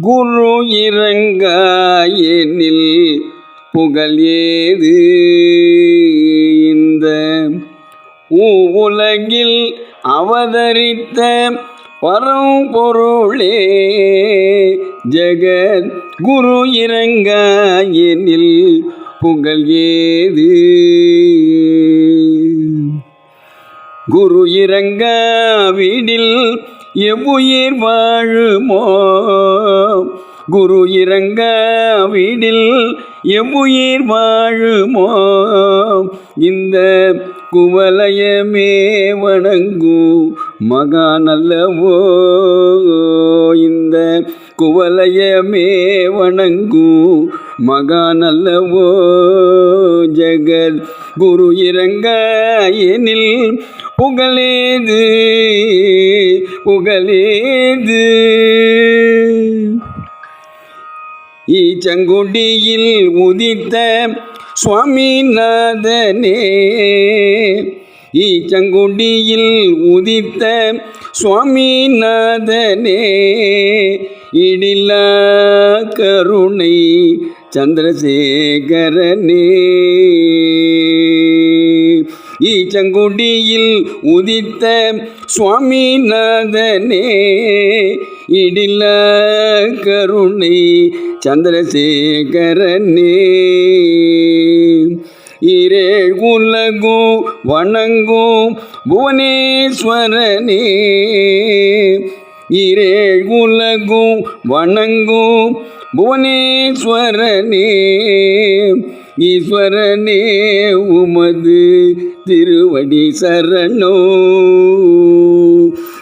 குரு இறங்காயெனில் புகழ் ஏது? இந்த உலகில் அவதரித்த பரம்பொருளே ஜெகத் குரு இறங்காயெனில் புகழ் ஏது? குரு இறங்க வீடில் எவ்வுயிர் வாழுமோ? குரு இறங்க வீடில் எவ்வுயிர் வாழுமோ? இந்த குவலயமே வணங்கும் மகா நல்லவோ இந்த குவலயமே வணங்கும் மகா நல்லவோ ஜெகத் குரு இறங்க எனில் புகழேது புகழேது. ஈச்சங்குடியில் உதித்த சுவாமிநாதனே. ஈச்சங்குடியில் உதித்த சுவாமிநாதனே. இடிலா கருணை சந்திரசேகரனே. ஈச்சங்குடியில் உதித்த சுவாமிநாதனே. இடில கருணை சந்திரசேகரனே. இரே உலகும் வணங்கும் புவனேஸ்வரனே. இரே உலகும் வணங்கும் புவனேஸ்வரனே. ஈஸ்வரனே உமது திருவடி சரணோ.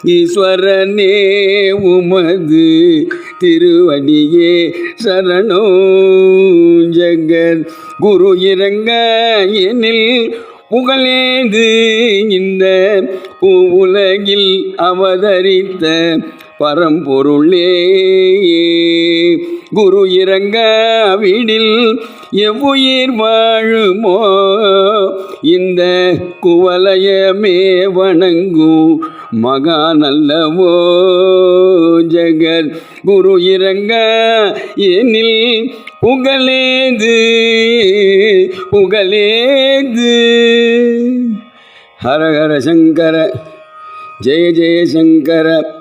ஈஸ்வரனே உமது திருவடியே சரணோ ஜெகத் குரு இறங்க எனில் புகழேது இந்த உலகில் அவதரித்த பரம்பொருளே. குரு இறங்க வீடில் எவ்வுயிர் வாழுமோ? இந்த குவலயமே வணங்கும் மகா நல்லவோ? ஜெகத் குரு இறங்க எனில் புகழேது புகழேது ஹரஹர சங்கர ஜெய ஜெய சங்கர.